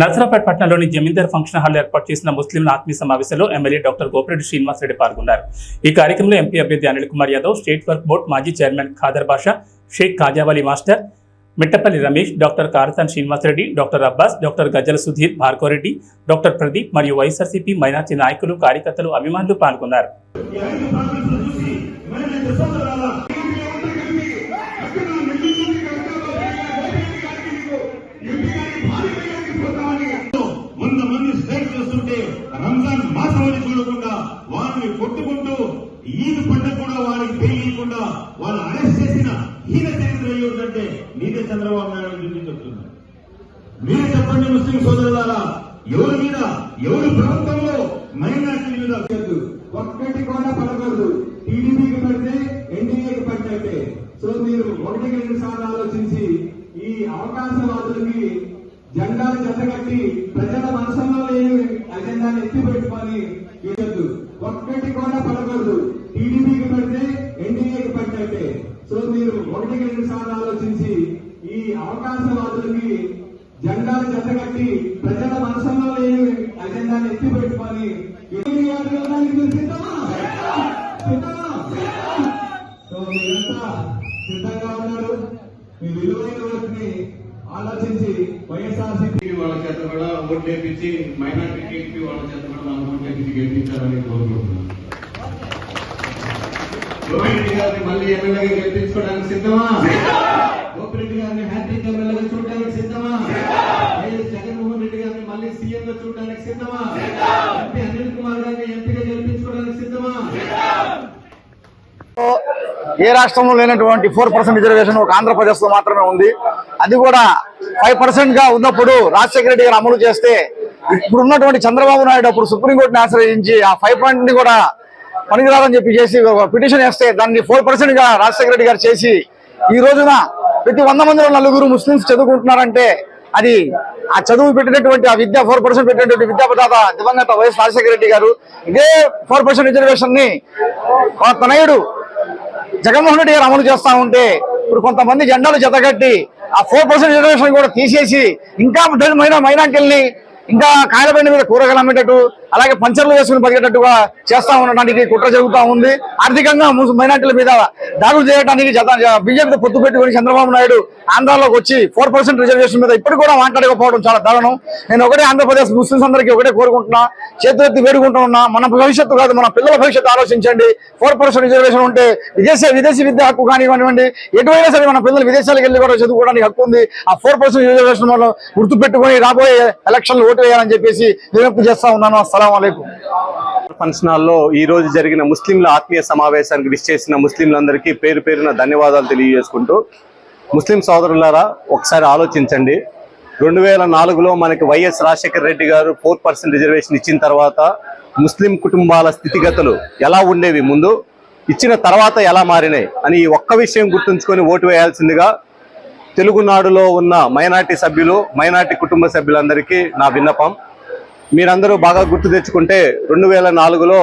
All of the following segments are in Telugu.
నర్సరాపేట పట్టణంలోని జమీందార్ ఫంక్షన్ హాల్ ఏర్పాటు చేసిన ముస్లింల ఆత్మీయ సమావేశంలో ఎమ్మెల్యే డాక్టర్ గోపిరెడ్డి శ్రీనివాస్ రెడ్డి పాల్గొన్నారు. ఈ కార్యక్రమంలో ఎంపీ అభ్యర్థి అనిల్ కుమార్ యాదవ్ స్టేట్ వర్క్ బోర్డ్ మాజీ chairman Khader Basha Sheikh Kajavali master Mittapalli Ramesh doctor Karatan Srinivasareddy doctor Abbas doctor Gajjala Sudhir Bhargavareddy doctor Pradeep మరియు వైఎస్ఆర్సీపీ మైనార్టీ నాయకులు కార్యకర్తలు అభిమానులు పాల్గొన్నారు. వారిని కొట్టుకుంటూ ఈద్ పండుగ కూడా వారికి తెలియకుండా వాళ్ళు అరెస్ట్ చేసిన హీన చరిత్ర ఏమిటంటే మీరే చంద్రబాబు నాయుడు గురించి చెప్తున్నారు మీరే చెప్పండి ముస్లిం సోదరులారా ఎవరి మీద ఎవరి ప్రభుత్వంలో మైనార్టీ మీద లేదు. ఒక్కటి కూడా పడకూడదు టీడీపీకి పడితే ఎన్డీఏకి పడినట్టే సో మీరు ఒకటికి రెండు సార్లు ఆలోచించి ఈ అవకాశవాదులకి జెండాలు జతగట్టి ప్రజల మనసులో లేని అజెండాను ఎత్తి పెట్టుకొని ఇవ్వద్దు ఒక్కటి కూడా పడకూడదు టీడీపీకి పడితే ఎన్డీఏకి పడినట్టే. సో మీరు ఒకటికి రెండు సార్లు ఆలోచించి ఈ అవకాశవాదులకి జెండాలు జతగట్టి ప్రజల మనసులో లేని అజెండాను ఎత్తి పెట్టుకొని సో మీరంతా సిద్ధంగా ఉన్నారు. మీ విలువైన వాటిని ఆలోచించి వైఎస్ఆర్సీపీ వాళ్ళ చేత కూడా ఓటు వేపించి మైనార్టీ వాళ్ళ చేత కూడా నాకు ఓటు వేపించి గెలిపించాలని కోరుకుంటున్నాను. గోపిరెడ్డి గారిని మళ్ళీ ఎమ్మెల్యేగా గెలిపించుకోవడానికి సిద్ధమా? గోపిరెడ్డి గారిని హ్యాట్రిక్ ఎమ్మెల్యేగా చూడడానికి సిద్ధమా? వైఎస్ జగన్మోహన్ రెడ్డి గారిని మళ్ళీ సీఎం గా చూడడానికి సిద్ధమా? ఎంపీ అనిల్ కుమార్ గారిని ఎంపీగా గెలిపించుకోవడానికి సిద్ధమా ఏ రాష్ట్రంలో లేనటువంటి ఫోర్ పర్సెంట్ రిజర్వేషన్ ఒక ఆంధ్రప్రదేశ్లో మాత్రమే ఉంది. అది కూడా ఫైవ్ పర్సెంట్గా ఉన్నప్పుడు రాజశేఖర రెడ్డి గారు అమలు చేస్తే ఇప్పుడు ఉన్నటువంటి చంద్రబాబు నాయుడు అప్పుడు సుప్రీంకోర్టుని ఆశ్రయించి ఆ ఫైవ్ పాయింట్ని కూడా పనికిరాదని చెప్పి చేసి ఒక పిటిషన్ వేస్తే దాన్ని ఫోర్ పర్సెంట్గా రాజశేఖర రెడ్డి గారు చేసి ఈ రోజున ప్రతి వంద మందిలో నలుగురు ముస్లింస్ చదువుకుంటున్నారంటే అది ఆ చదువు పెట్టినటువంటి ఆ విద్య ఫోర్ పర్సెంట్ పెట్టినటువంటి విద్యాపదాత దివంగత వైఎస్ రాజశేఖర రెడ్డి గారు ఇదే ఫోర్ పర్సెంట్ రిజర్వేషన్ని తనయుడు జగన్మోహన్ రెడ్డి గారు అమలు చేస్తా ఉంటే ఇప్పుడు కొంతమంది జెండాలు జతగట్టి ఆ ఫోర్ పర్సెంట్ రిజర్వేషన్ కూడా తీసేసి ఇంకా మైన మైనార్టీల్ని ఇంకా కాయలబండి మీద కూరగాయలు అమ్మేటట్టు అలాగే పంచర్లు వేసుకుని బతికేటట్టుగా చేస్తా ఉండడానికి కుట్ర జరుగుతా ఉంది. ఆర్థికంగా మైనార్టీల మీద దాడులు చేయడానికి బీజేపీతో పొత్తు పెట్టుకుని చంద్రబాబు నాయుడు ఆంధ్రాలోకి వచ్చి ఫోర్ పర్సెంట్ రిజర్వేషన్ మీద ఇప్పుడు కూడా మాట్లాడకపోవడం చాలా దారుణం. నేను ఒకటే ఆంధ్రప్రదేశ్ ముస్లింస్ అందరికీ ఒకటే కోరుకుంటున్నా. చేతులెత్తి వేడుకుంటున్నా మన భవిష్యత్తు కాదు మన పిల్లల భవిష్యత్తు ఆలోచించండి. ఫోర్ పర్సెంట్ రిజర్వేషన్ ఉంటే విదేశీ విదేశీ విద్య హక్కు కానివ్వండి ఎటువైనా సరే మన పిల్లలు విదేశాలకు వెళ్ళి కూడా చదువుకోవడానికి హక్కు ఉంది. ఆ ఫోర్ పర్సెంట్ రిజర్వేషన్ మనం గుర్తుపెట్టుకుని రాబోయే ఎలక్షన్లు ఓటు వేయాలని చెప్పేసి విజ్ఞప్తి చేస్తా ఉన్నాను. అస్సలం ఫంక్షన్ హాల్లో ఈ రోజు జరిగిన ముస్లింల ఆత్మీయ సమావేశానికి విష్ చేసిన ముస్లింలందరికీ పేరు పేరున ధన్యవాదాలు తెలియజేసుకుంటూ ముస్లిం సోదరులారా ఒకసారి ఆలోచించండి. రెండు వేల నాలుగులో మనకి వైఎస్ రాజశేఖర రెడ్డి గారు ఫోర్ పర్సెంట్ రిజర్వేషన్ ఇచ్చిన తర్వాత ముస్లిం కుటుంబాల స్థితిగతులు ఎలా ఉండేవి ముందు ఇచ్చిన తర్వాత ఎలా మారినాయి అని ఈ ఒక్క విషయం గుర్తుంచుకొని ఓటు వేయాల్సిందిగా తెలుగునాడులో ఉన్న మైనార్టీ సభ్యులు మైనార్టీ కుటుంబ సభ్యులందరికీ నా విన్నపం. మీరందరూ బాగా గుర్తు తెచ్చుకుంటే రెండు వేల నాలుగులో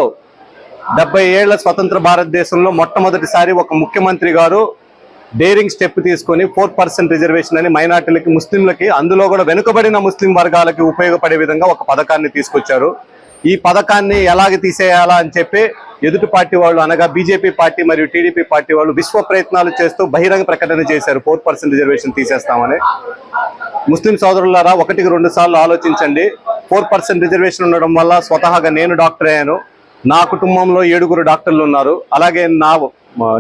డెబ్బై ఏళ్ళ స్వతంత్ర భారతదేశంలో మొట్టమొదటిసారి ఒక ముఖ్యమంత్రి గారు డేరింగ్ స్టెప్ తీసుకొని ఫోర్ పర్సెంట్ రిజర్వేషన్ అని మైనార్టీలకి ముస్లింలకి అందులో కూడా వెనుకబడిన ముస్లిం వర్గాలకి ఉపయోగపడే విధంగా ఒక పథకాన్ని తీసుకొచ్చారు. ఈ పథకాన్ని ఎలాగ తీసేయాలా అని చెప్పి ఎదుటి పార్టీ వాళ్ళు అనగా బీజేపీ పార్టీ మరియు టీడీపీ పార్టీ వాళ్ళు విశ్వ ప్రయత్నాలు చేస్తూ బహిరంగ ప్రకటన చేశారు. ఫోర్ పర్సెంట్ రిజర్వేషన్ తీసేస్తామని. ముస్లిం సోదరులారా ఒకటికి రెండు సార్లు ఆలోచించండి. ఫోర్ పర్సెంట్ రిజర్వేషన్ ఉండడం వల్ల స్వతహాగా నేను డాక్టర్ అయ్యాను. నా కుటుంబంలో ఏడుగురు డాక్టర్లు ఉన్నారు. అలాగే నా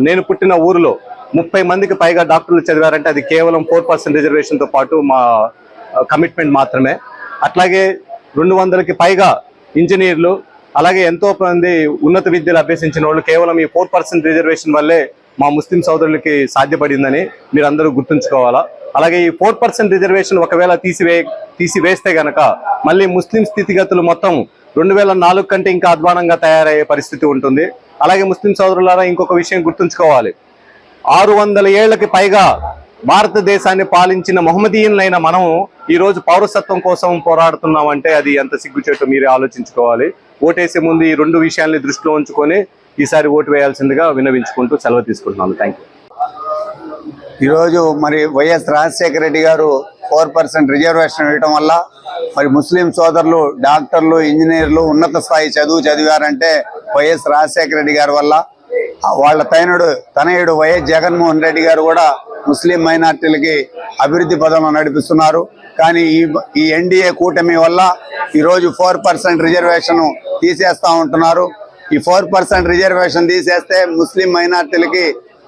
నేను పుట్టిన ఊరిలో ముప్పై మందికి పైగా డాక్టర్లు చదివారంటే అది కేవలం ఫోర్ పర్సెంట్ రిజర్వేషన్తో పాటు మా కమిట్మెంట్ మాత్రమే. అట్లాగే రెండు వందలకి పైగా ఇంజనీర్లు అలాగే ఎంతో మంది ఉన్నత విద్యలు అభ్యసించిన వాళ్ళు కేవలం ఈ ఫోర్ పర్సెంట్ రిజర్వేషన్ వల్లే మా ముస్లిం సోదరులకి సాధ్యపడిందని మీరు అందరూ గుర్తుంచుకోవాలా? అలాగే ఈ ఫోర్ పర్సెంట్ రిజర్వేషన్ ఒకవేళ తీసివే తీసివేస్తే గనక మళ్ళీ ముస్లిం స్థితిగతులు మొత్తం రెండు వేల నాలుగు కంటే ఇంకా అధ్వానంగా తయారయ్యే పరిస్థితి ఉంటుంది. అలాగే ముస్లిం సోదరులారా ఇంకొక విషయం గుర్తుంచుకోవాలి. ఆరు వందల ఏళ్ళకి పైగా భారతదేశాన్ని పాలించిన మహమ్మదీయులైన మనం ఈరోజు పౌరసత్వం కోసం పోరాడుతున్నామంటే అది ఎంత సిగ్గుచేటో మీరే ఆలోచించుకోవాలి. ఓటేసే ముందు ఈ రెండు విషయాల్ని దృష్టిలో ఉంచుకొని ఈసారి ఓటు వేయాల్సిందిగా విన్నవించుకుంటూ సెలవు తీసుకుంటున్నాను. థ్యాంక్ యూ ఈరోజు మరి వైఎస్ రాజశేఖర రెడ్డి గారు ఫోర్ పర్సెంట్ రిజర్వేషన్ ఇవ్వడం వల్ల మరి ముస్లిం సోదరులు డాక్టర్లు ఇంజనీర్లు ఉన్నత స్థాయి చదువు చదివారంటే వైఎస్ రాజశేఖర రెడ్డి గారి వల్ల. వాళ్ళ తనయుడు తనయుడు వైఎస్ జగన్మోహన్ రెడ్డి గారు కూడా ముస్లిం మైనార్టీలకి అభివృద్ధి పదంలో నడిపిస్తున్నారు. కానీ ఈ ఈ ఎన్డీఏ కూటమి వల్ల ఈరోజు ఫోర్ పర్సెంట్ రిజర్వేషన్ తీసేస్తా ఉంటున్నారు. ఈ ఫోర్ పర్సెంట్ రిజర్వేషన్ తీసేస్తే ముస్లిం మైనార్టీలకి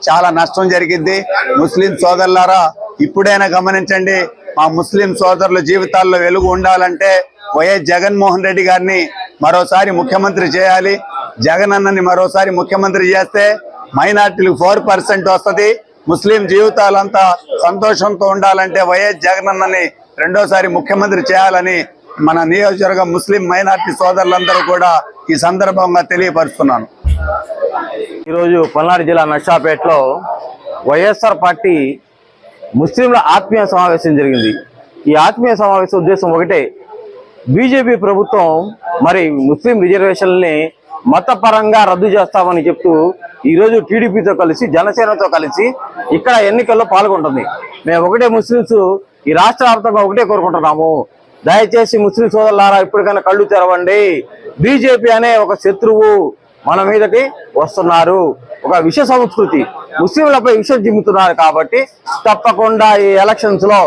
చాలా నష్టం జరిగింది ముస్లిం సోదరులారా ఇప్పుడైనా గమనించండి మా ముస్లిం సోదరుల జీవితాల్లో వెలుగు ఉండాలంటే వైఎస్ జగన్మోహన్ రెడ్డి గారిని మరోసారి ముఖ్యమంత్రి చేయాలి. జగన్ అన్నని మరోసారి ముఖ్యమంత్రి చేస్తే మైనార్టీలకు ఫోర్ పర్సెంట్ వస్తుంది. ముస్లిం జీవితాలంతా సంతోషంతో ఉండాలంటే వైఎస్ జగనన్నని రెండోసారి ముఖ్యమంత్రి చేయాలని మన నియోజకవర్గ ముస్లిం మైనార్టీ సోదరులందరూ కూడా ఈ సందర్భంగా తెలియపరుస్తున్నాను. ఈరోజు పల్నాడు జిల్లా నర్సాపేటలో వైఎస్ఆర్ పార్టీ ముస్లింల ఆత్మీయ సమావేశం జరిగింది. ఈ ఆత్మీయ సమావేశం ఉద్దేశం ఒకటే బీజేపీ ప్రభుత్వం మరి ముస్లిం రిజర్వేషన్ని మతపరంగా రద్దు చేస్తామని చెప్తూ ఈరోజు టీడీపీతో కలిసి జనసేనతో కలిసి ఇక్కడ ఎన్నికల్లో పాల్గొంటుంది. మేము ఒకటే ముస్లింస్ ఈ రాష్ట్ర ఒకటే కోరుకుంటున్నాము. దయచేసి ముస్లిం సోదరులారా ఇప్పటికైనా కళ్ళు తెరవండి. బీజేపీ అనే ఒక శత్రువు మన మీదకి వస్తున్నారు. ఒక విష సంస్కృతి. ముస్లింలపై విషం చిమ్ముతున్నారు కాబట్టి తప్పకుండా ఈ ఎలక్షన్స్లో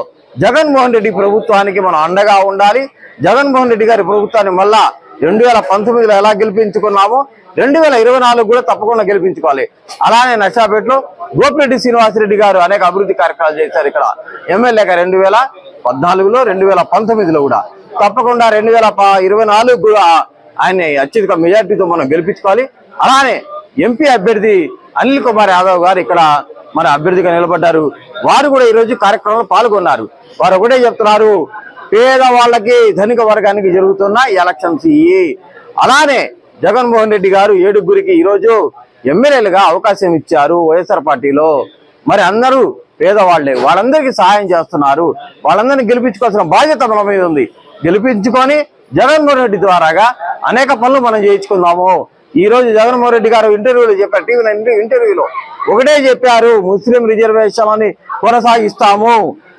జగన్మోహన్ రెడ్డి ప్రభుత్వానికి మనం అండగా ఉండాలి. జగన్మోహన్ రెడ్డి గారి ప్రభుత్వాన్ని మళ్ళా రెండు వేల పంతొమ్మిదిలో ఎలా గెలిపించుకున్నామో రెండు వేల ఇరవై నాలుగు కూడా తప్పకుండా గెలిపించుకోవాలి. అలానే నర్సాపేటలో గోపిరెడ్డి శ్రీనివాసరెడ్డి గారు అనేక అభివృద్ధి కార్యక్రమాలు చేశారు ఇక్కడ. ఎమ్మెల్యేగా రెండు వేల పద్నాలుగులో రెండు వేల పంతొమ్మిదిలో కూడా. తప్పకుండా రెండు వేల ఇరవై నాలుగు కూడా ఆయన్ని అత్యధిక మెజార్టీతో మనం గెలిపించుకోవాలి. అలానే ఎంపీ అభ్యర్థి అనిల్ కుమార్ యాదవ్ గారు ఇక్కడ మన అభ్యర్థిగా నిలబడ్డారు. వారు కూడా ఈ రోజు కార్యక్రమంలో పాల్గొన్నారు. వారు ఒకటే చెప్తున్నారు పేదవాళ్ళకి ధనిక వర్గానికి జరుగుతున్న ఈ ఎలక్షన్స్ ఇవి అలానే జగన్మోహన్ రెడ్డి గారు ఏడుగురికి ఈరోజు ఎమ్మెల్యేలుగా అవకాశం ఇచ్చారు వైఎస్ఆర్ పార్టీలో. మరి అందరూ పేదవాళ్ళే వాళ్ళందరికీ సహాయం చేస్తున్నారు. వాళ్ళందరినీ గెలిపించుకోవాల్సిన బాధ్యత మన మీద ఉంది. గెలిపించుకొని జగన్మోహన్ రెడ్డి ద్వారాగా అనేక పనులు మనం చేయించుకుందాము. ఈ రోజు జగన్మోహన్ రెడ్డి గారు ఇంటర్వ్యూలో చెప్పారు టీవీ ఇంటర్వ్యూలో. ఒకటే చెప్పారు ముస్లిం రిజర్వేషన్ అని కొనసాగిస్తాము.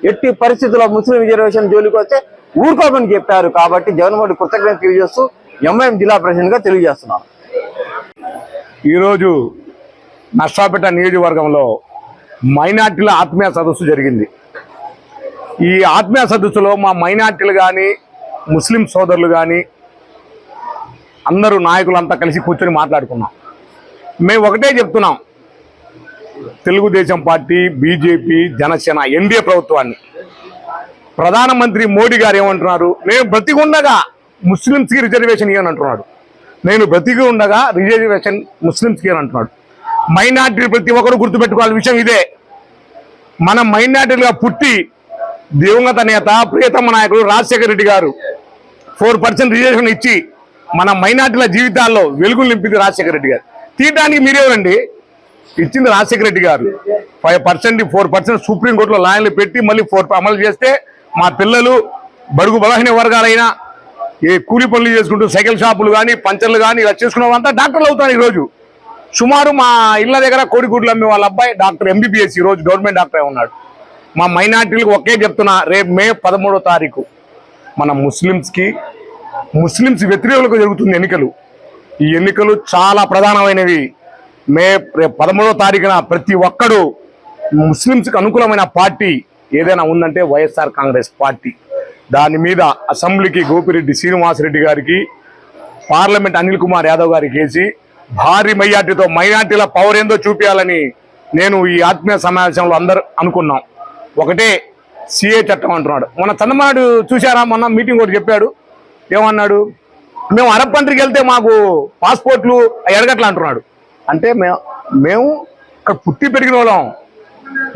ఎట్టి పరిస్థితుల్లో ముస్లిం రిజర్వేషన్ జోలికి వస్తే ఊరుకోమని చెప్పారు కాబట్టి జగన్మోహన్ రెడ్డి కృతజ్ఞత తెలియజేస్తూ ఎంఐఎం జిల్లా ప్రెసిడెంట్గా తెలియజేస్తున్నాను ఈరోజు నర్సాపేట నియోజకవర్గంలో మైనార్టీల ఆత్మీయ సదస్సు జరిగింది. ఈ ఆత్మీయ సదస్సులో మా మైనార్టీలు కానీ ముస్లిం సోదరులు కానీ అందరూ నాయకులంతా కలిసి కూర్చొని మాట్లాడుకున్నాం. మేము ఒకటే చెప్తున్నాం. Telugu Desam party BJP Janasena NDA ప్రభుత్వాన్ని. ప్రధానమంత్రి మోడీ గారు ఏమంటున్నారు? నేను బ్రతికుండగా ముస్లింస్కి రిజర్వేషన్ ఇవ్వని అంటున్నాడు. నేను బ్రతికి ఉండగా రిజర్వేషన్ ముస్లింస్కి అని అంటున్నాడు. మైనార్టీ ప్రతి ఒక్కరు గుర్తుపెట్టుకోవాల్సిన విషయం ఇదే. మనం మైనార్టీలుగా పుట్టి దివంగత నేత ప్రియతమ నాయకుడు రాజశేఖర రెడ్డి గారు ఫోర్ పర్సెంట్ రిజర్వేషన్ ఇచ్చి మన మైనార్టీల జీవితాల్లో వెలుగులు నింపింది రాజశేఖర రెడ్డి గారు. తీయడానికి మీరేవరండి? ఇచ్చింది రాజశేఖర రెడ్డి గారు. ఫైవ్ పర్సెంట్ ఫోర్ పర్సెంట్ సుప్రీంకోర్టులో లాయన్లు పెట్టి మళ్ళీ ఫోర్ అమలు చేస్తే మా పిల్లలు బడుగు బలహీన వర్గాలైనా ఏ కూలి పనులు చేసుకుంటూ సైకిల్ షాపులు కానీ పంచర్లు కానీ ఇలా చేసుకున్న వాళ్ళంతా డాక్టర్లు అవుతారు ఈరోజు. సుమారు మా ఇళ్ళ దగ్గర కోడిగుడ్లు అమ్మే వాళ్ళ అబ్బాయి డాక్టర్ ఎంబీబీఎస్ ఈరోజు రోజు గవర్నమెంట్ డాక్టర్ ఉన్నాడు. మా మైనార్టీలకు ఒకే చెప్తున్నా రేపు మే పదమూడో తారీఖు మన ముస్లిమ్స్కి ముస్లిమ్స్ వ్యతిరేకులకు జరుగుతుంది ఎన్నికలు. ఈ ఎన్నికలు చాలా ప్రధానమైనవి. మే పదమూడో తారీఖున ప్రతి ఒక్కడు ముస్లింస్కి అనుకూలమైన పార్టీ ఏదైనా ఉందంటే వైఎస్ఆర్ కాంగ్రెస్ పార్టీ. దాని మీద అసెంబ్లీకి గోపిరెడ్డి శ్రీనివాసరెడ్డి గారికి పార్లమెంట్ అనిల్ కుమార్ యాదవ్ గారికి వేసి భారీ మైనార్టీతో మైనార్టీల పవర్ ఏందో చూపించాలని నేను ఈ ఆత్మీయ సమావేశంలో అందరు అనుకున్నాం. ఒకటే సిఏ చట్టం అంటున్నాడు. మొన్న చంద్రబాబు చూశారా? మొన్న మీటింగ్ ఒకటి చెప్పాడు. ఏమన్నాడు? మేము అరబ్ కంట్రీకి వెళ్తే మాకు పాస్పోర్ట్లు ఎడగట్లా అంటున్నాడు. అంటే మేము మేము ఇక్కడ పుట్టి పెరిగిన వాళ్ళం.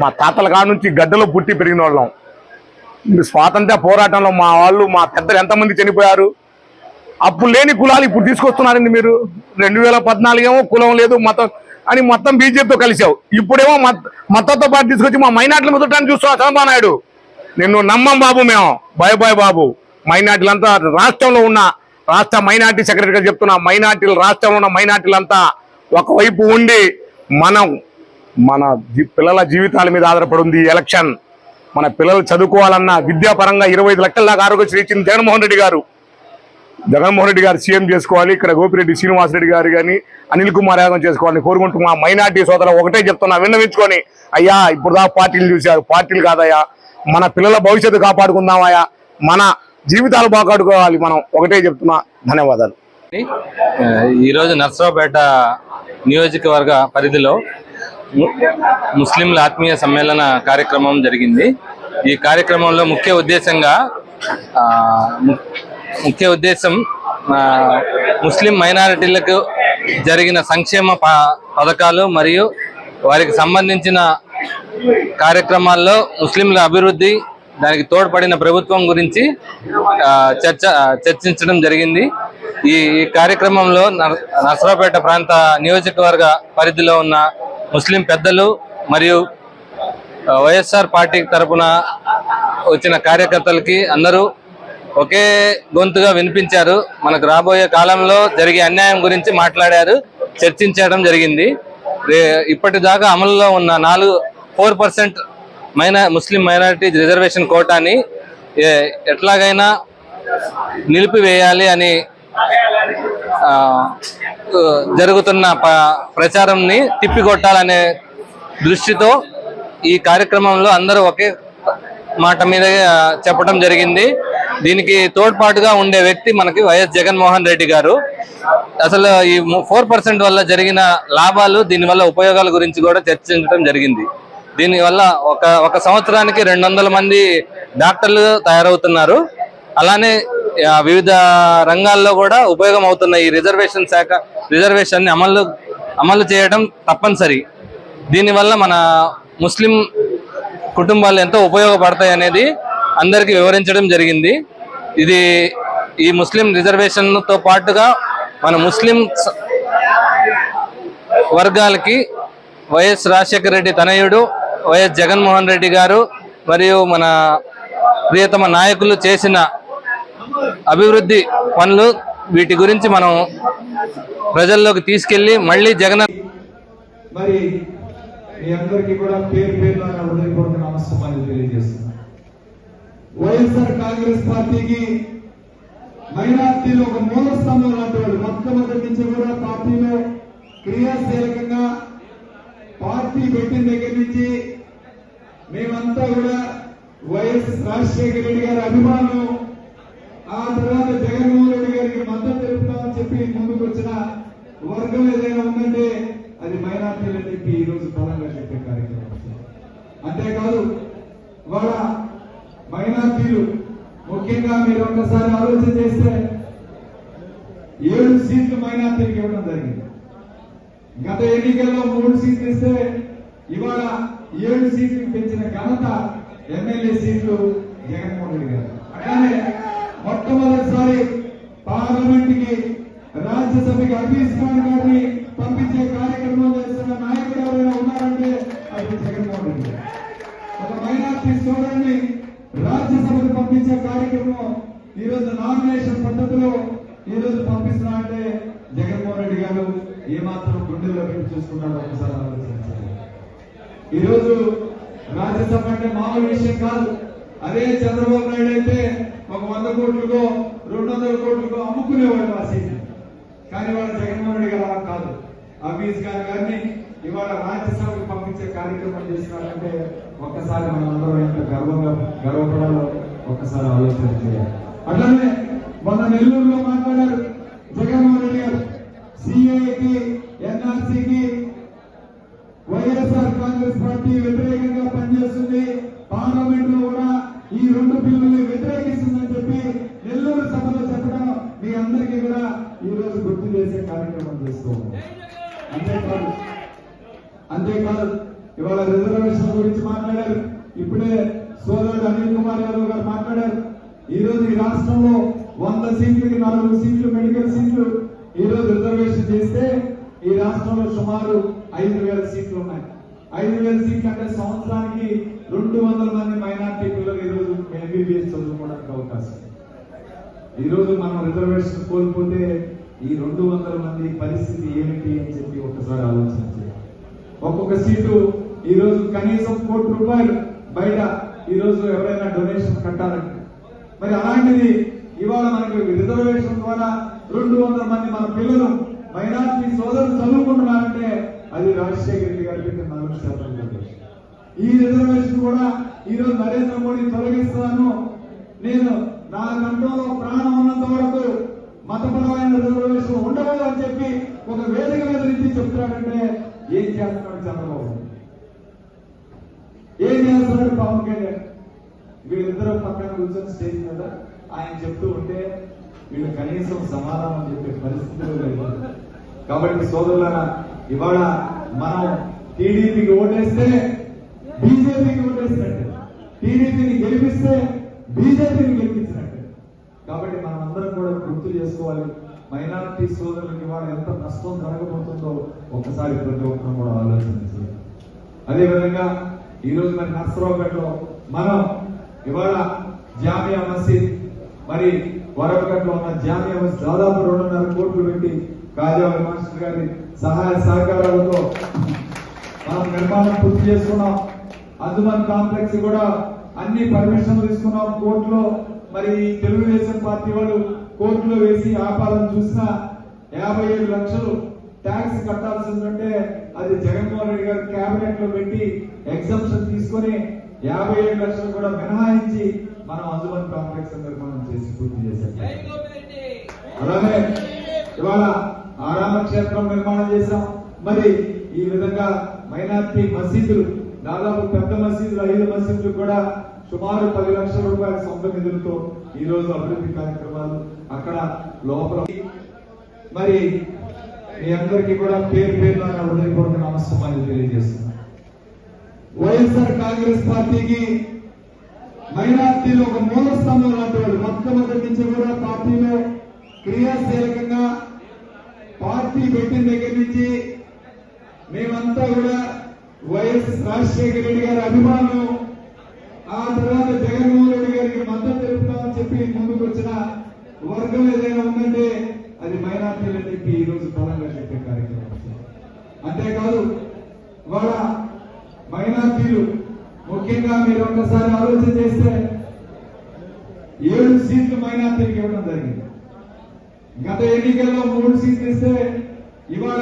మా తాతల కాడ నుంచి గడ్డలో పుట్టి పెరిగిన వాళ్ళం. స్వాతంత్ర పోరాటంలో మా వాళ్ళు మా పెద్దలు ఎంతమంది చనిపోయారు? అప్పుడు లేని కులాలు ఇప్పుడు తీసుకొస్తున్నారండి మీరు. రెండు వేల పద్నాలుగేమో కులం లేదు మతం అని మొత్తం బీజేపీతో కలిసావు. ఇప్పుడేమో మత మతంతో పాటు తీసుకొచ్చి మా మైనార్టీలు ముదటాన్ని చూస్తున్నావు చంద్రబాబు నాయుడు. నిన్ను నమ్మం బాబు మేము. బాయ్ బాయ్ బాబు. మైనార్టీలంతా రాష్ట్రంలో ఉన్న రాష్ట్ర మైనార్టీ సెక్రటరీగా చెప్తున్నా. మైనార్టీలు రాష్ట్రంలో ఉన్న మైనార్టీలంతా ఒకవైపు ఉండి మనం మన పిల్లల జీవితాల మీద ఆధారపడి ఉంది ఎలక్షన్. మన పిల్లలు చదువుకోవాలన్నా విద్యాపరంగా ఇరవై ఐదు లక్షల దాకా ఆరోగ్యశ్రీ ఇచ్చింది జగన్మోహన్ రెడ్డి గారు. జగన్మోహన్ రెడ్డి గారు సీఎం చేసుకోవాలి ఇక్కడ గోపిరెడ్డి శ్రీనివాసరెడ్డి గారు కానీ అనిల్ కుమార్ యాదవ్ చేసుకోవాలని కోరుకుంటూ మా మైనార్టీ సోదరులు ఒకటే చెప్తున్నా విన్నవించుకొని అయ్యా ఇప్పుడు దా పార్టీలు చూశారు పార్టీలు కాదయ్యా. మన పిల్లల భవిష్యత్తు కాపాడుకుందామయ్యా. మన జీవితాలు బాగాడుకోవాలి మనం. ఒకటే చెప్తున్నా ధన్యవాదాలు. ఈరోజు నర్సరావుపేట నియోజకవర్గ పరిధిలో ము- ముస్లింల ఆత్మీయ సమ్మేళన కార్యక్రమం జరిగింది. ఈ కార్యక్రమంలో ముఖ్య ఉద్దేశంగా ముఖ్య ఉద్దేశం ముస్లిం మైనారిటీలకు జరిగిన సంక్షేమ ప- పథకాలు మరియు వారికి సంబంధించిన కార్యక్రమాల్లో ముస్లింల అభివృద్ధి దానికి తోడ్పడిన ప్రభుత్వం గురించి చర్చ చర్చించడం జరిగింది. ఈ కార్యక్రమంలో నర్సరావుపేట ప్రాంత నియోజకవర్గ పరిధిలో ఉన్న ముస్లిం పెద్దలు మరియు వైఎస్ఆర్ పార్టీ తరపున వచ్చిన కార్యకర్తలకి అందరూ ఒకే గొంతుగా వినిపించారు. మనకు రాబోయే కాలంలో జరిగే అన్యాయం గురించి మాట్లాడారు. చర్చించడం జరిగింది. ఇప్పటిదాకా అమలులో ఉన్న నాలుగు ఫోర్ పర్సెంట్ మైనా ముస్లిం మైనారిటీ రిజర్వేషన్ కోటాని ఏ- ఎట్లాగైనా నిలిపివేయాలి అని జరుగుతున్న ప- ప్రచారంని తిప్పికొట్టాలనే దృష్టితో ఈ కార్యక్రమంలో అందరూ ఒకే మాట మీద చెప్పడం జరిగింది. దీనికి తోడ్పాటుగా ఉండే వ్యక్తి మనకి వైఎస్ జగన్మోహన్ రెడ్డి గారు. అసలు ఈ ఫోర్ పర్సెంట్ వల్ల జరిగిన లాభాలు దీనివల్ల ఉపయోగాల గురించి కూడా చర్చించడం జరిగింది. దీనివల్ల ఒక ఒక సంవత్సరానికి రెండు వందల మంది డాక్టర్లు తయారవుతున్నారు. అలానే వివిధ రంగాల్లో కూడా ఉపయోగం అవుతున్న ఈ రిజర్వేషన్ శాఖ రిజర్వేషన్ని అమలు అమలు చేయడం తప్పనిసరి. దీనివల్ల మన ముస్లిం కుటుంబాలు ఎంతో ఉపయోగపడతాయి అనేది అందరికీ వివరించడం జరిగింది. ఇది ఈ ముస్లిం రిజర్వేషన్తో పాటుగా మన ముస్లిం వర్గాలకి వైఎస్ రాజశేఖర రెడ్డి తనయుడు వైఎస్ జగన్మోహన్ రెడ్డి గారు మరియు మన ప్రియతమ నాయకులు చేసిన అభివృద్ధి పనులు వీటి గురించి మనం ప్రజల్లోకి తీసుకెళ్ళి మళ్ళీ జగన్ మరి మీ అందరికీ కూడా పేరు పేరు హృదయపూర్వక నమస్కారాలు తెలియజేస్తున్నాను. వైఎస్ఆర్ కాంగ్రెస్ పార్టీకి మైనార్టీలు ఒక మూల స్తంభం లాంటి వాళ్ళు మొట్టమొదటి నుంచి కూడా పార్టీలో క్రియాశీలకంగా పార్టీ పెట్టిన దగ్గర నుంచి మేమంతా కూడా వైఎస్ రాజశేఖర రెడ్డి గారి అభిమానులు ఆ తర్వాత జగన్మోహన్ రెడ్డి గారికి మద్దతు తెలుపుతామని చెప్పి ముందుకు వచ్చిన వర్గం ఏదైనా ఉందంటే అది మైనార్టీలని చెప్పి ఈ రోజు బలంగా చెప్పే కార్యక్రమం అంతేకాదు వాళ్ళ మైనార్టీలు ముఖ్యంగా మీరు ఒక్కసారి ఆలోచన చేస్తే ఏడు సీట్లు మైనార్టీలకు ఇవ్వడం జరిగింది. గత ఎన్నికల్లో మూడు సీట్లు ఇస్తే ఇవాళ ఏడు సీట్లు పెంచిన ఘనత ఎమ్మెల్యే సీట్లు జగన్మోహన్ రెడ్డి గారు. అట్లానే మొట్టమొదటిసారి పార్లమెంట్కి రాజ్యసభకి హఫీజ్ కుమార్ గారిని పంపించే కార్యక్రమం చేస్తున్న నాయకుడు ఎవరైనా ఉన్నారంటే అది జగన్మోహన్ రెడ్డి ఒక మైనార్టీ సోదరుని రాజ్యసభకు పంపించే కార్యక్రమం ఈ రోజు నామినేషన్ పద్ధతిలో ఈ రోజు పంపిస్తున్నా అంటే జగన్మోహన్ రెడ్డి గారు ఏమాత్రం గుండెల్లో పెట్టి చూసుకున్నారో ఒకసారి ఆలోచించాలి ఈ రోజు రాజ్యసభ అంటే మామూలు విషయం కాదు. అదే చంద్రబాబు నాయుడు అయితే వంద కోట్లకో రెండు వందల కోట్లకో అమ్ముకునేవాళ్ళు ఆ సీట్ కానీ వాళ్ళ జగన్మోహన్ రెడ్డి గారు కాదు. అమీజ్ గారు గారిని ఇవాళ రాజ్యసభకు పంపించే కార్యక్రమం చేస్తున్నారంటే ఒక్కసారి మనందరం ఎంత గర్వంగా గర్వపడాలో ఒక్కసారి ఆలోచన చేయాలి. అట్లానే మొన్న నెల్లూరులో మాట్లాడారు జగన్మోహన్ రెడ్డి గారు. సిఏకి ఎన్ఆర్సీకి వైఎస్ఆర్ కాంగ్రెస్ పార్టీ వ్యతిరేకంగా పనిచేస్తుంది. పార్లమెంట్లో కూడా ఈ రెండు బిల్లుల్ని వ్యతిరేకిస్తుందని చెప్పి నెల్లూరు సభలో చెప్పడం మీ అందరికీ కూడా ఈ రోజు గుర్తు చేసే కార్యక్రమం చేసుకోవాలి. అంతేకాదు అంతేకాదు ఇవాళ రిజర్వేషన్ గురించి మాట్లాడారు. ఇప్పుడే సోదరుడు అనిల్ కుమార్ యాదవ్ గారు మాట్లాడారు. ఈ రోజు ఈ రాష్ట్రంలో వంద సీట్లకి నాలుగు సీట్లు మెడికల్ సీట్లు ఈ రోజు రిజర్వేషన్ చేస్తే ఈ రాష్ట్రంలో సుమారు ఐదు వేల సీట్లు ఉన్నాయి. ఐదు వేల సీట్లు అంటే సంవత్సరానికి రెండు వందల మంది మైనార్టీ పిల్లలు ఎంబీబీఎస్ చదువుకోవడానికి అవకాశం. ఈరోజు ఈ రోజు మనం రిజర్వేషన్ కోల్పోతే ఈ రెండు వందల మంది పరిస్థితి ఏమిటి అని చెప్పి ఒకసారి ఆలోచన చేయాలి. ఒక్కొక్క సీటు ఈ రోజు కనీసం కోటి రూపాయలు బయట ఈ రోజు ఎవరైనా డొనేషన్ కట్టాలంటే. మరి అలాంటిది ఇవాళ మనకి రిజర్వేషన్ ద్వారా రెండు వందల మంది మన పిల్లలు మైనార్టీ సోదరులు చదువుకుంటున్నారంటే అది రాజశేఖర రెడ్డి గారి పెట్టిన నాలుగు శాతం ఈ రిజర్వేషన్ కూడా ఈరోజు నరేంద్ర మోడీ తొలగిస్తాను. నేను నా కంట్రోలో ప్రాణం ఉన్నంత వరకు మతపరమైన రిజర్వేషన్ ఉండవు అని చెప్పి ఒక వేదిక మీద నుంచి చెప్తున్నాడంటే ఏం చేస్తున్నాడు చంద్రబాబు? ఏం చేస్తున్నాడు పవన్ కళ్యాణ్? వీళ్ళిద్దరూ పక్కన కూర్చొని స్టేజ్ మీద ఆయన చెప్తూ ఉంటే వీళ్ళు కనీసం సమాధానం చెప్పే పరిస్థితులు లేదు. కాబట్టి సోదరులారా ఇవాళ మనం టీడీపీకి ఓటేస్తే బీజేపీకి ఓటేసినట్టు. టీడీపీని గెలిపిస్తే బీజేపీని గెలిపించినట్టు. కాబట్టి మనం అందరం కూడా గుర్తు చేసుకోవాలి మైనారిటీ సోదరులకు ఇవాళ ఎంత నష్టం జరగబోతుందో ఒక్కసారి ప్రతి ఒక్కరు కూడా ఆలోచించాలి అదేవిధంగా ఈ రోజు మరి నర్సరావుపేటలో మనం ఇవాళ జామియా మసీద్ మరి వరవగట్లో ఉన్న జామియా మసీద్ దాదాపు రెండున్నర కోట్లు పెట్టి కాజా మాస్టర్ గారి సహాయ సహకారాలతో మనం నిర్మాణం పూర్తి చేసుకున్నాం. అందుమన్ కాంప్లెక్స్ కూడా అన్ని పర్మిషన్లు తీసుకున్నాం. కోర్టులో మరి తెలుగుదేశం పార్టీ వాళ్ళు కోర్టులో వేసి ఆపాలని చూసినా యాభై ఏడు లక్షలు ట్యాక్స్ కట్టాల్సిందంటే అది జగన్మోహన్ రెడ్డి గారు కేబినెట్లో పెట్టి ఎగ్జామ్షన్ తీసుకొని యాభై ఏడు లక్షలు కూడా మినహాయించి మనం అందుమన్ కాంప్లెక్స్ నిర్మాణం చేసి పూర్తి చేశాం. అలాగే ఇవాళ ఆరామ క్షేత్రం నిర్మాణం చేశాం. మరి ఈ విధంగా మైనార్టీ మసీదులు దాదాపు పెద్ద మసీదులు ఐదు మసీదులు కూడా సుమారు పది లక్షల రూపాయల సొంత నిధులతో ఈ రోజు అభివృద్ధి కార్యక్రమాలు అక్కడ లోపల మరి మీ అందరికీ కూడా పేరు పేరు నా హృదయపూర్వక నమస్కారాలు తెలియజేస్తున్నాను. వైఎస్ఆర్ కాంగ్రెస్ పార్టీకి మైనార్టీలు ఒక మూల స్తంభం లాంటి మొట్టమొదటి నుంచి కూడా పార్టీలో క్రియాశీలకంగా పార్టీ పెట్టిన దగ్గర నుంచి మేమంతా కూడా వైఎస్ రాజశేఖర రెడ్డి గారి అభిమానులు ఆ తర్వాత జగన్మోహన్ రెడ్డి గారికి మద్దతు తెలుపుతామని చెప్పి ముందుకు వచ్చిన వర్గం ఏదైనా ఉందంటే అది మైనార్టీలని చెప్పి ఈ రోజు బలంగా చెప్పే కార్యక్రమం. అంతేకాదు వాళ్ళ మైనార్టీలు ముఖ్యంగా మీరు ఒక్కసారి ఆలోచన చేస్తే ఏడు సీట్లు మైనార్టీలకు ఇవ్వడం జరిగింది. గత ఎన్నికల్లో మూడు సీట్లు ఇస్తే ఇవాళ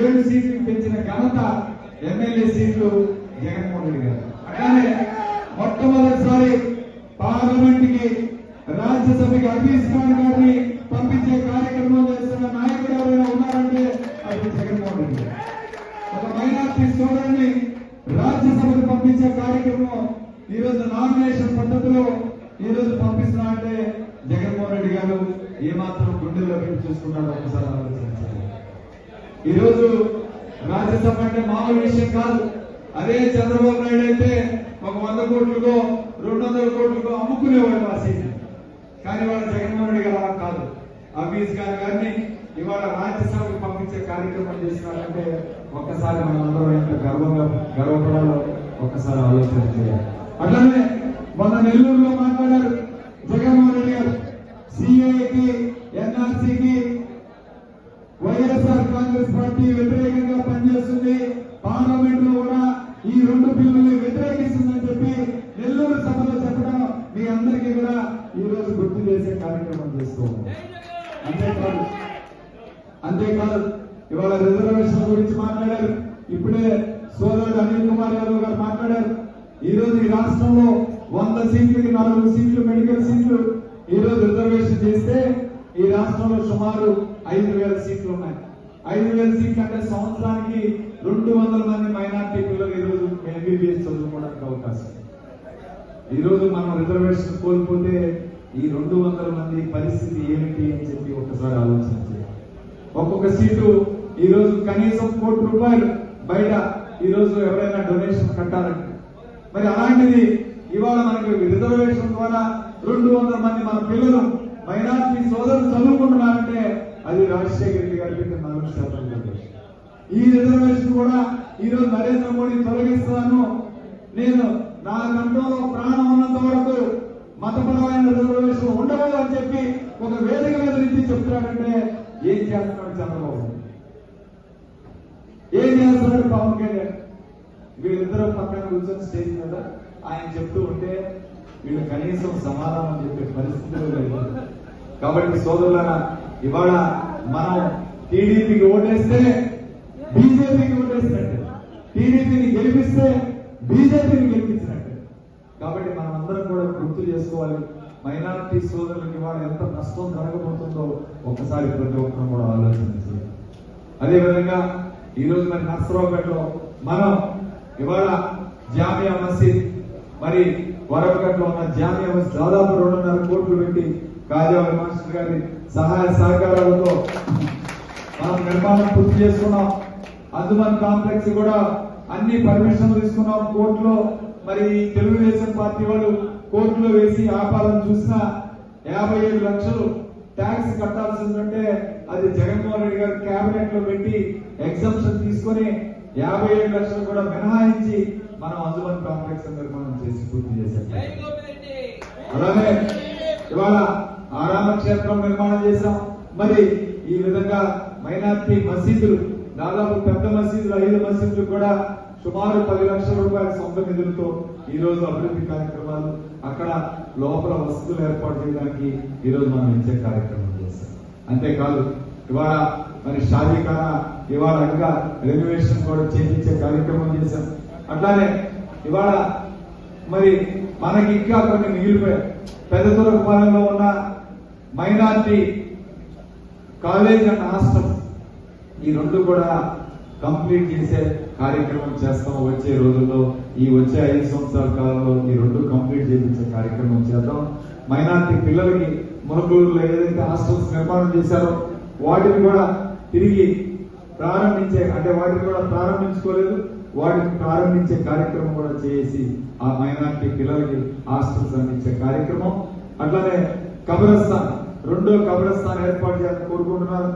ఏడు సీట్లు పెంచిన ఘనత ఎమ్మెల్యే సీట్లు జగన్మోహన్ రెడ్డి గారు అట్లానే మొట్టమొదటిసారి పార్లమెంట్కి రాజ్యసభకి హఫీజ్ ఖాన్ గారిని పంపించే కార్యక్రమం చేస్తున్న నాయకుడు ఎవరైనా ఉన్నారంటే అది జగన్మోహన్ రెడ్డి గారు. ఒక మైనార్టీ సోదరుని రాజ్యసభకు పంపించే కార్యక్రమం ఈ రోజు నామినేషన్ పద్ధతిలో ఈ రోజు పంపిస్తున్నా అంటే జగన్మోహన్ రెడ్డి గారు ఏమాత్రం గుండెల్లో పెట్టి చూసుకున్నాడు ఒకసారి ఆలోచించాలి ఈ రోజు రాజ్యసభ అంటే మామూలు విషయం కాదు. అదే చంద్రబాబు నాయుడు అయితే ఒక వంద కోట్లకో రెండు వందల కోట్లకో అమ్ముకునేవాడు ఆ సీట్ కానీ వాళ్ళ జగన్మోహన్ రెడ్డి గారు కాదు. అబీజ్ గారు గారిని ఇవాళ రాజ్యసభకు పంపించే కార్యక్రమం చేసినారంటే ఒక్కసారి మనందరం ఎంత గర్వంగా గర్వపడాలో ఒక్కసారి ఆలోచన చేయాలి. అట్లానే మొన్న నెల్లూరులో మాట్లాడారు జగన్మోహన్ రెడ్డి గారు. సిఏకి ఎన్ఆర్సీకి వైఎస్ కాంగ్రెస్ పార్టీ వ్యతిరేకంగా పనిచేస్తుంది. పార్లమెంట్లో కూడా ఈ రెండు బిల్లుని వ్యతిరేకిస్తుందని చెప్పి నెల్లూరు సభలో చెప్పడం మీ అందరికీ కూడా ఈ రోజు గుర్తు చేసే కార్యక్రమం చేసుకోవాలి. అంతేకాదు అంతేకాదు ఇవాళ రిజర్వేషన్ గురించి మాట్లాడారు. ఇప్పుడే సోదరుడు అనిల్ కుమార్ యాదవ్ గారు మాట్లాడారు. ఈ రోజు ఈ రాష్ట్రంలో వంద సీట్లకి నాలుగు సీట్లు మెడికల్ సీట్లు ఈ రోజు రిజర్వేషన్ చేస్తే ఈ రాష్ట్రంలో సుమారు ఐదు వేల సీట్లు ఉన్నాయి. ఐదు వేల సీట్లు అంటే సంవత్సరానికి రెండు వందల మంది మైనార్టీ పిల్లలు ఈ రోజు ఎంబీబీఎస్ చదువుకోవడానికి అవకాశం. ఈరోజు మనం రిజర్వేషన్ కోల్పోతే ఈ రెండు వందల మంది పరిస్థితి ఏమిటి అని చెప్పి ఒకసారి ఆలోచించాలి ఒక్కొక్క సీటు ఈరోజు కనీసం కోటి రూపాయలు బయట ఈరోజు ఎవరైనా డొనేషన్ కట్టాలంటే. మరి అలాంటిది ఇవాళ మనకి రిజర్వేషన్ ద్వారా రెండు వందల మంది మన పిల్లలు మైనార్టీ సోదరులు చదువుకుంటున్నారంటే అది రాజశేఖర రెడ్డి గారి కింద నాలుగు శాతం ఈ రిజర్వేషన్ కూడా ఈ రోజు నరేంద్ర మోడీ తొలగిస్తాను. నేను నా కంట్రోల్లో ప్రాణం ఉన్నంత వరకు మతపరమైన రిజర్వేషన్ ఉండవు అని చెప్పి ఒక వేదిక మీద నుంచి చెప్తున్నాడంటే ఏం చేస్తున్నాడు చంద్రబాబు? ఏం చేస్తున్నాడు పవన్ కళ్యాణ్? వీళ్ళిద్దరూ పక్కన కూర్చొని స్టేజ్ మీద ఆయన చెప్తూ ఉంటే వీళ్ళు కనీసం సమాధానం చెప్పే పరిస్థితులు లేదు. కాబట్టి సోదరులారా ఇవాళ మనం టీడీపీకి ఓటేస్తే బీజేపీకి ఓటేసినట్టు. టీడీపీని గెలిపిస్తే బీజేపీని గెలిపించినట్టు. కాబట్టి మనం అందరం కూడా గుర్తు చేసుకోవాలి మైనారిటీ సోదరులకు ఇవాళ ఎంత నష్టం జరగబోతుందో ఒక్కసారి ప్రతి ఒక్కరు కూడా ఆలోచించాలి అదేవిధంగా ఈ రోజు మరి నర్సరావుపేటలో మనం ఇవాళ జామియా మసీద్ మరి వరవగట్లో ఉన్న జామియా మసీద్ దాదాపు రెండున్నర కోట్లు పెట్టి కాజావలి మాస్టర్ గారి సహాయ సహకారాలతో మనం నిర్మాణం పూర్తి చేసుకున్నాం. అందుమన్ కాంప్లెక్స్ కూడా అన్ని పర్మిషన్లు తీసుకున్నాం. కోర్టులో మరి తెలుగుదేశం పార్టీ వాళ్ళు కోర్టులో వేసి ఆపాలని చూసినా యాభై ఏడు లక్షలు ట్యాక్స్ కట్టాల్సి ఉందంటే అది జగన్మోహన్ రెడ్డి గారు కేబినెట్లో పెట్టి ఎగ్జామ్షన్ తీసుకొని యాభై ఏడు లక్షలు కూడా మినహాయించి మనం అందుమన్ కాంప్లెక్స్ నిర్మాణం చేసి పూర్తి చేశాం. అలాగే ఇవాళ ఆరామ క్షేత్రం నిర్మాణం చేశాం. మరి ఈ విధంగా మైనార్టీ మసీదులు దాదాపు పెద్ద మసీదులు ఐదు మసీదులు కూడా సుమారు పది లక్షల రూపాయల సొంత నిధులతో ఈ రోజు అభివృద్ధి కార్యక్రమాలు అక్కడ లోపల వసతులు ఏర్పాటు చేయడానికి ఈ రోజు మనం ఇచ్చే కార్యక్రమం చేశాం. అంతేకాదు ఇవాళ మరి షాదీఖానా ఇవాళ ఇంకా రెన్యువేషన్ కూడా చేయించే కార్యక్రమం చేశాం. అట్లానే ఇవాళ మరి మనకి ఇంకా కొన్ని మిగిలిపోయాయి. పెద్ద దూరపాలెంలో ఉన్న మైనార్టీ కాలేజ్ అండ్ హాస్టల్ ఈ రెండు కూడా కంప్లీట్ చేసే కార్యక్రమం చేస్తాం. వచ్చే రోజుల్లో ఈ వచ్చే ఐదు సంవత్సరాల కాలంలో ఈ రెండు కంప్లీట్ చేయించే కార్యక్రమం చేద్దాం. మైనార్టీ పిల్లలకి మునగూరులో ఏదైతే హాస్టల్స్ నిర్మాణం చేశారో వాటిని కూడా తిరిగి ప్రారంభించే అంటే వాటిని కూడా ప్రారంభించుకోలేదు వాటిని ప్రారంభించే కార్యక్రమం కూడా చేసి ఆ మైనార్టీ పిల్లలకి హాస్టల్స్ అందించే కార్యక్రమం. అట్లానే కబరస్థాన్ రెండో కబరస్థాన్ ఏర్పాటు చేయాలని కోరుకుంటున్నారు.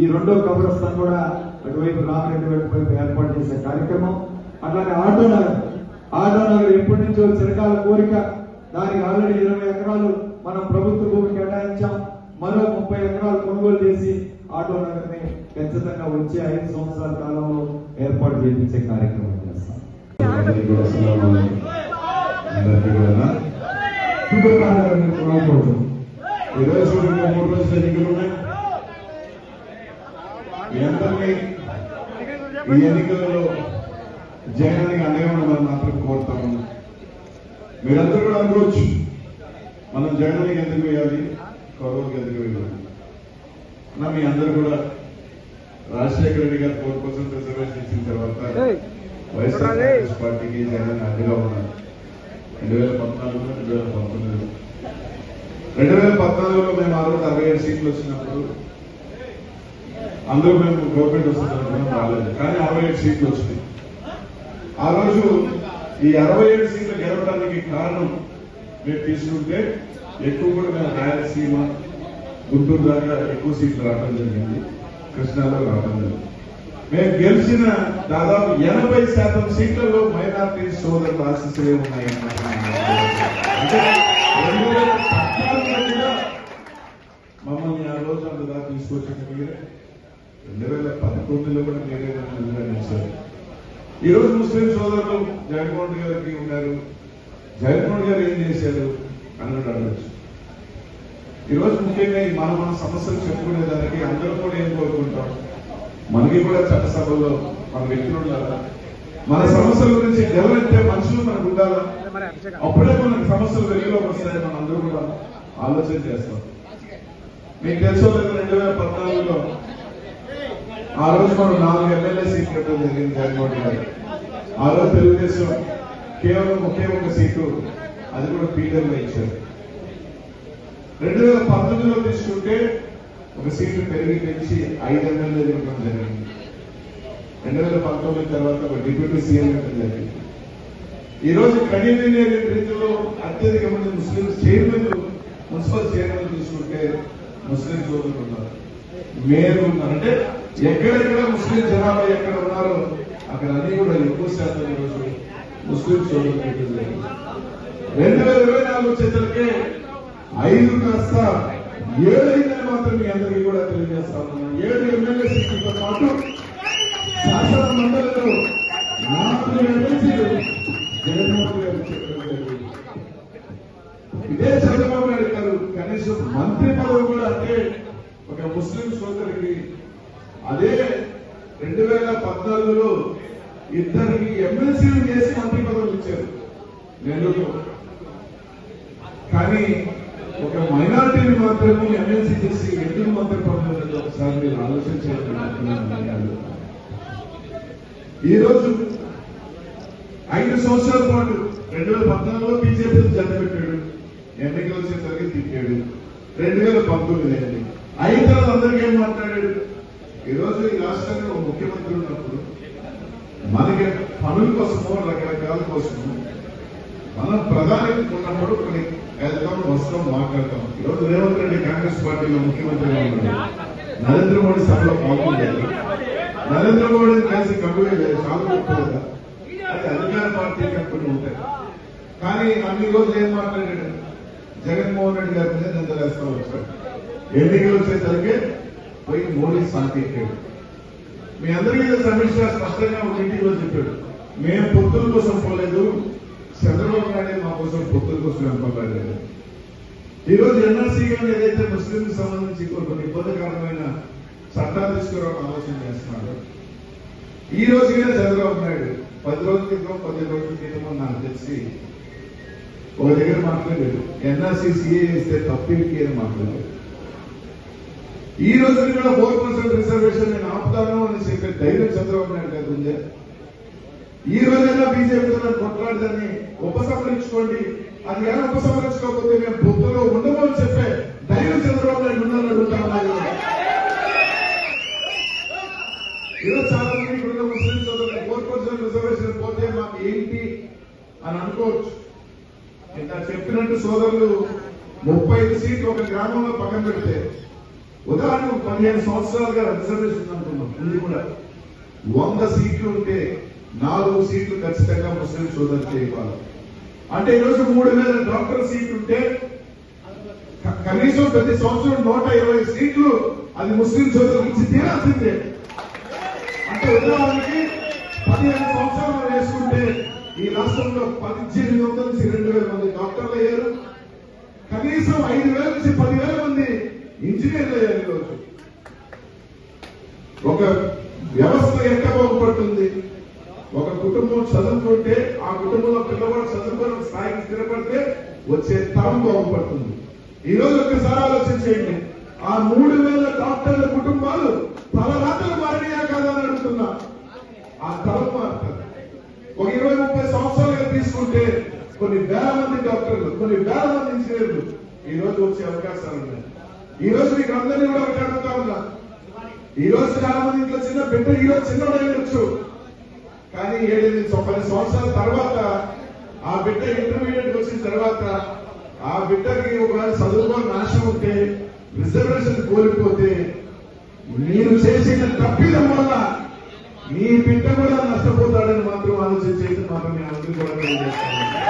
ఈ రెండో కబరస్థాన్ కూడా అటువైపు రామరెడ్డి వైపు ఏర్పాటు చేసే కార్యక్రమం. అట్లానే ఆటో నగర్. ఆటో నగర్ ఎప్పటి నుంచో చిరకాల కోరిక. దానికి ఆల్రెడీ ఇరవై ఎకరాలు మనం ప్రభుత్వ భూమి కేటాయించాం. మరో ముప్పై ఎకరాలు కొనుగోలు చేసి ఆటో నగర్ని ఖచ్చితంగా వచ్చే ఐదు సంవత్సరాల కాలంలో ఏర్పాటు చేయించే కార్యక్రమం చేస్తాం. అందరికీ కూడా అస్సలాము అలైకుం. అందరికీ కూడా శుభకార్యాలను కోరుకోవడం. ఈ రోజు ఇంకా మూడు రోజులు ఎన్నికలు ఉన్నాయి మీ అందరినీ ఈ ఎన్నికలలో జగనానికి అండగా ఉండమని మాత్రం కోరుతాము మీరందరూ కూడా అనుకోవచ్చు మనం జగనానికి ఎందుకు వేయాలి కౌరవుకి ఎందుకు వేయాలి నా మీ అందరూ కూడా రాజశేఖర రెడ్డి గారు ఫోర్ పర్సెంట్ రిజర్వేషన్ ఇచ్చిన తర్వాత వైఎస్ఆర్ కాంగ్రెస్ పార్టీకి జగన్ అడ్డుగా ఉన్నారు రెండు వేల పద్నాలుగు రెండు వేల పంతొమ్మిది రెండు వేల పద్నాలుగులో మేము ఆ రోజు అరవై ఏడు సీట్లు వచ్చినప్పుడు అందరూ మేము గవర్నమెంట్ వస్తుందనుకున్నాం రాలేదు. కానీ అరవై ఏడు సీట్లు వచ్చినాయి. ఆ రోజు ఈ అరవై ఏడు సీట్లు గెలవడానికి కారణం మేము తీసుకుంటే ఎక్కువ కూడా మేము రాయలసీమ గుంటూరు దాకా ఎక్కువ సీట్లు రావడం జరిగింది. కృష్ణాలో రావడం జరిగింది. మేము గెలిచిన దాదాపు ఎనభై శాతం సీట్లలో మైనార్టీ సోదరులు ఆశీస్సులే ఉన్నాయి అంటే రెండు వేల పద్నాలుగులో మమ్మల్ని ఆ రోజు అంత దాకా తీసుకొచ్చిన మీరే రెండు వేల పదకొండులో కూడా మీరే నన్ను ఈ రోజు ముస్లిం సోదరులు జగన్మోహన్ గారికి ఉన్నారు. జగన్మోహన్ గారు ఏం చేశారు అన్నట్టు అడగచ్చు. ఈరోజు ముఖ్యంగా ఈ మన మన సమస్యలు చెప్పుకునేదానికి అందరూ కూడా ఏం కోరుకుంటాం? మనకి కూడా చట్టసభలో మన వ్యక్తులు ఉండాలా? మన సమస్యల గురించి ఎవరైతే మనుషులు మనకు ఉండాలా? అప్పుడే మనకి సమస్యలు వెలుగులోకి వస్తాయి మనం అందరూ కూడా ఆలోచన చేస్తాం. మీకు తెలుసు రెండు వేల పద్నాలుగులో ఆ రోజు మనం నాలుగు ఎమ్మెల్యే సీట్లు ఇవ్వడం జరిగింది జగన్మోహన్ గారు. ఆ రోజు తెలుగుదేశం కేవలం ఒకే ఒక సీటు అది కూడా పీడర్లో ఇచ్చారు. రెండు వేల పంతొమ్మిదిలో తీసుకుంటే ఒక సీటు పెరిగి పెంచి ఐదు ఎమ్మెల్యేలు ఇవ్వడం జరిగింది. రెండు వేల పంతొమ్మిది తర్వాత ఒక డిప్యూటీ సీఎం ఇవ్వడం జరిగింది. ఈ రోజు కడియమైన రీతిలో అత్యధిక మంది ముస్లిం చైర్మన్లు మున్సిపల్ చైర్మన్ తీసుకుంటే ముస్లిం సోదరులు ఉన్నారు. మేయర్లు అంటే ఎక్కడెక్కడ ముస్లిం జనాభా ఎక్కడ ఉన్నారో అక్కడ అన్ని కూడా ఎక్కువ శాతం ఈరోజు ముస్లిం సోదరులు రెండు వేల ఇరవై నాలుగు వచ్చేసరికి ఐదు కాస్త ఏడు అయిందని మాత్రం మీ అందరికీ కూడా తెలియజేస్తా ఉన్నాను. ఏడు ఎమ్మెల్యే సీట్లతో పాటు శాసన మండలి నాలుగు ఎమ్మెల్సీలు జగన్మోహన్ శ్రీనివాసరావు గారు చెప్పడం జరిగింది ఇదే చంద్రబాబు నాయుడు గారు కనీసం మంత్రి పదవి కూడా అంటే ఒక ముస్లిం సోదరికి అదే రెండు వేల పద్నాలుగులో ఇద్దరికి ఎమ్మెల్సీలు చేసి మంత్రి పదవులు ఇచ్చారు. నెల్లూరులో కానీ ఒక మైనార్టీని మాత్రమే ఎమ్మెల్సీ చేసి ఎందుకు మంత్రి పదవులు ఒకసారి మీరు ఆలోచించాలి ఈ రోజు ఐదు సంవత్సరాల పాటు రెండు వేల పద్నాలుగులో బీజేపీ జత ఎన్నికలు వచ్చేసరికి తిప్పాడు రెండు వేల పంతొమ్మిది అండి. అయిన తర్వాత అందరికీ ఏం మాట్లాడాడు? ఈ రోజు ఈ రాష్ట్రానికి ఒక ముఖ్యమంత్రి ఉన్నప్పుడు మనకి పనుల కోసమో రకరకాల కోసమో మనం ప్రధాని ఉన్నప్పుడు కొన్ని వెళ్తాం వస్తాం మాట్లాడతాం. ఈరోజు రేవంత్ రెడ్డి కాంగ్రెస్ పార్టీలో ముఖ్యమంత్రిగా ఉన్నాడు? నరేంద్ర మోడీ సభలో పాల్గొంటారు నరేంద్ర మోడీని కలిసి కబుర్లు సాగుతుందా అది అధికార పార్టీ కంపెనీ ఉంటాయి కానీ అన్ని రోజులు ఏం మాట్లాడాడు? జగన్మోహన్ రెడ్డి గారి మీద నిందలేస్తా వచ్చాడు ఎన్నికలు వచ్చేసరికి పోయి మోడీ సాంకేతికాడు మీ అందరికీ తెలుసు అమిత్ షా స్పష్టంగా ఒక ఇంటిలో చెప్పాడు. మేము పొత్తుల కోసం పోలేదు చంద్రబాబు నాయుడు మా కోసం పొత్తుల కోసం ఎంపలేదు ఈ రోజు ఎన్ఆర్సీ గారు ఏదైతే ముస్లింకి సంబంధించి కొన్ని ఇబ్బందికరమైన చట్టాలు తీసుకురావడం ఆలోచన చేస్తున్నాడు ఈ రోజుగా చంద్రబాబు నాయుడు పది రోజుల క్రితం పది రోజుల క్రితం నాకు తెలిసి ఒక దగ్గర మాట్లాడలేదు. ఎన్ఆర్సీ సీఏ ఇస్తే తప్పేంటి అని మాట్లాడలేదు. ఈ రోజు కూడా ఫోర్ పర్సెంట్ రిజర్వేషన్ నేను ఆపుతాను అని చెప్పే ధైర్యం చంద్రబాబు నాయుడు గారు ఉందే? ఈ రోజైనా బీజేపీతో నన్ను కొట్లాడదని ఉపసంహరించుకోండి. అది ఎలా ఉపసంహరించుకోకపోతే మేము బుద్ధలో ఉండము అని చెప్పే ధైర్యం చంద్రబాబు నాయుడు ఉందని అడుగుతాను ఉన్నాను ఈరోజు చాలా మంది ఇక్కడ ముస్లిం సోదరులు ఫోర్ పర్సెంట్ రిజర్వేషన్ పోతే మాకు ఏంటి అని అనుకోవచ్చు ఇంత రెండు సోదరులు ముప్పై ఐదు సీట్లు ఒక గ్రామంలో పక్కన పెడితే ఉదాహరణకు పదిహేను సంవత్సరాలుగా రిజర్వేషన్ అనుకున్నాం ఇది కూడా. వంద సీట్లు ఉంటే నాలుగు సీట్లు ఖచ్చితంగా ముస్లిం సోదరులు ఇవ్వాలి. అంటే ఈరోజు మూడు వేల డాక్టర్ సీట్లు ఉంటే కనీసం ప్రతి సంవత్సరం నూట ఇరవై సీట్లు అది ముస్లిం సోదరులకు ఇచ్చి తీరాల్సిందే. అంటే ఉదాహరణకి పదిహేను సంవత్సరాలు వేసుకుంటే ఈ రాష్ట్రంలో పద్దెనిమిది వందల నుంచి రెండు వేల మంది డాక్టర్లు అయ్యారు. కనీసం ఐదు వేల నుంచి పదివేల మంది ఇంజనీర్లు అయ్యారు ఈరోజు. ఒక వ్యవస్థ ఎంత బాగుపడుతుంది? ఒక కుటుంబం చదువుకుంటే ఆ కుటుంబంలో పిల్లవాడు చదువుకోవడం స్థాయికి స్థిరపడితే వచ్చే తరం బాగుపడుతుంది. ఈ రోజు ఒకసారి ఆలోచించేయండి ఆ మూడు వేల డాక్టర్ల కుటుంబాలు తలరాత్రులు మారినాయా కదా అని అడుగుతున్నా. ఆ తరం మారుతారు ఒక ఇరవై ముప్పై సంవత్సరాలుగా తీసుకుంటే కొన్ని వేల మంది డాక్టర్లు కొన్ని వేల మంది ఇంజనీర్లు ఈ రోజు వచ్చే అవకాశాలు ఉన్నాయి. ఈ రోజు మీకు అందరినీ కూడా ఒకటి అడుగుతా ఉన్నా. ఈ రోజు చాలా మంది ఇంట్లో చిన్న బిడ్డ ఈ రోజు చిన్న అయ్యొచ్చు కానీ ఏడెనిమిది పది సంవత్సరాల తర్వాత ఆ బిడ్డ ఇంటర్మీడియట్ వచ్చిన తర్వాత ఆ బిడ్డకి ఒకవేళ చదువులో నాశనం ఉంటే రిజర్వేషన్ కోల్పోతే మీరు చేసిన తప్పిదం వల్ల మీ బిడ్డ కూడా నష్టపోతాడని మాత్రం ఆలోచించేది మాత్రం నేను అందరూ కూడా తెలియజేస్తాను.